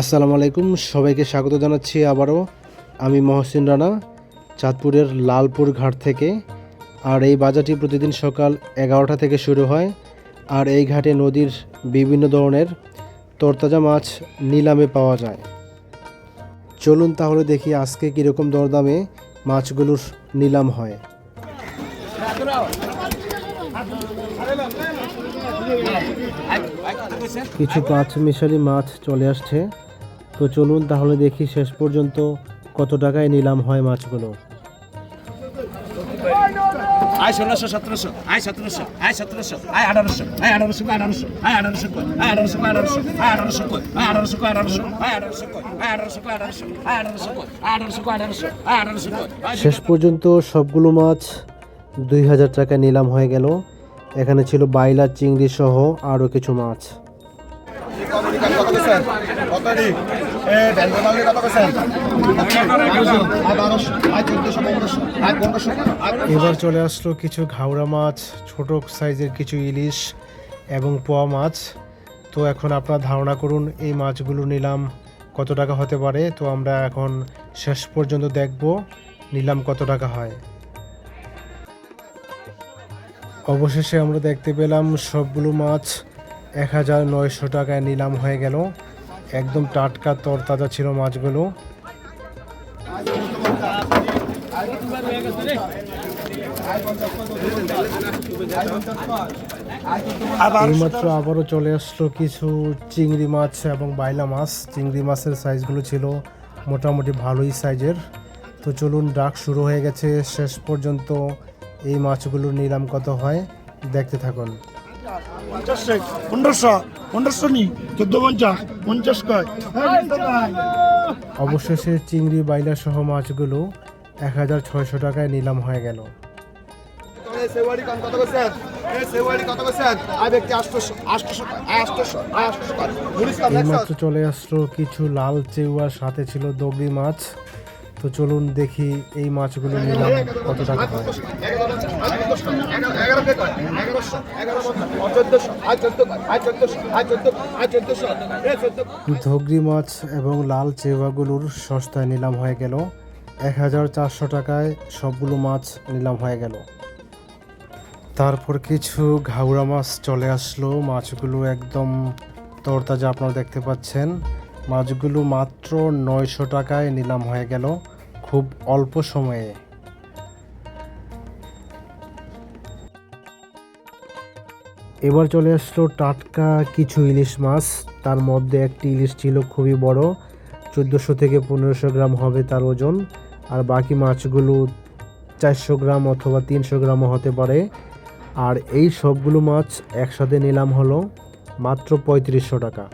আসসালামু আলাইকুম সবাইকে স্বাগত জানাচ্ছি আবারও। আমি মহসিন রানা, চাঁদপুরের লালপুর ঘাট থেকে। আর এই বাজারটি প্রতিদিন সকাল এগারোটা থেকে শুরু হয়। আর এই ঘাটে নদীর বিভিন্ন ধরনের তরতাজা মাছ নিলামে পাওয়া যায়। চলুন তাহলে দেখি আজকে কীরকম দরদামে মাছগুলোর নিলাম হয়। কিছু পাঁচ মিশালি মাছ চলে আসছে। তো চলুন তাহলে দেখি শেষ পর্যন্ত কত টাকায় নিলাম হয় মাছগুলো আয় ষোলোশো সতেরোশো আয় সতেরোশো আয় সতেরোশো আয় আঠারোশো আয় আঠারোশো আঠারোশো আয় আঠারোশো আয় আঠারোশো আঠারোশো আয় আঠারোশো আয় আঠারোশো আঠারোশো আয় আঠারোশো আয় আঠারোশো আঠারোশো আয় আঠারোশো আঠারোশো আঠারোশো আয় আঠারোশো শেষ পর্যন্ত সবগুলো মাছ দুই হাজার টাকায় নিলাম হয়ে গেল এখানে ছিল বাইলা চিংড়ি সহ আরও কিছু মাছ এবার চলে আসলো কিছু ঘাওড়া মাছ, ছোট সাইজের কিছু ইলিশ এবং পোয়া মাছ। তো এখন আপনার ধারণা করুন, এই মাছগুলো নিলাম কত টাকা হতে পারে? তো আমরা এখন শেষ পর্যন্ত দেখব নিলাম কত টাকা হয়। অবশেষে আমরা দেখতে পেলাম সবগুলো মাছ এক হাজার নয়শো টাকায় নিলাম হয়ে গেল। একদম টাটকা তরতাজা ছিল মাছগুলো। এইমাত্র আবারও চলে আসলো কিছু চিংড়ি মাছ এবং বাইলা মাছ। চিংড়ি মাছের সাইজগুলো ছিল মোটামুটি ভালোই সাইজের। তো চলুন ডাক শুরু হয়ে গেছে। শেষ পর্যন্ত এই মাছগুলোর নিলাম কত হয় দেখতে থাকুন। পঞ্চাশ পনেরোশো পনেরোশো নি চোদ্দ পঞ্চাশ পঞ্চাশ কয় অবশেষে চিংড়ি বাইলা সহ মাছগুলো এক হাজার ছয়শো টাকায় নিলাম হয়ে গেল এইমাত্র চলে আসলো কিছু লাল চেউয়ার সাথে ছিল দগরি মাছ তো চলুন দেখি এই মাছগুলো নিলাম কত টাকা ধগরি মাছ এবং লাল চেওয়াগুলোর সস্তায় নিলাম হয়ে গেল। এক হাজার চারশো টাকায় সবগুলো মাছ নিলাম হয়ে গেল। তারপর কিছু ঘাউড়া মাছ চলে আসলো। মাছগুলো একদম তরতাজা আপনারা দেখতে পাচ্ছেন। মাছগুলো মাত্র নয়শো টাকায় নিলাম হয়ে গেল। খুব অল্প সময়ে। এবার চলে আসলো টাটকা কিছু ইলিশ মাছ। তার মধ্যে একটি ইলিশ ছিল খুবই বড়, চোদ্দোশো থেকে পনেরোশো গ্রাম হবে তার ওজন। আর বাকি মাছগুলো চারশো গ্রাম অথবা তিনশো গ্রামও হতে পারে। আর এই সবগুলো মাছ একসাথে নিলাম হলো মাত্র পঁয়ত্রিশশো টাকা।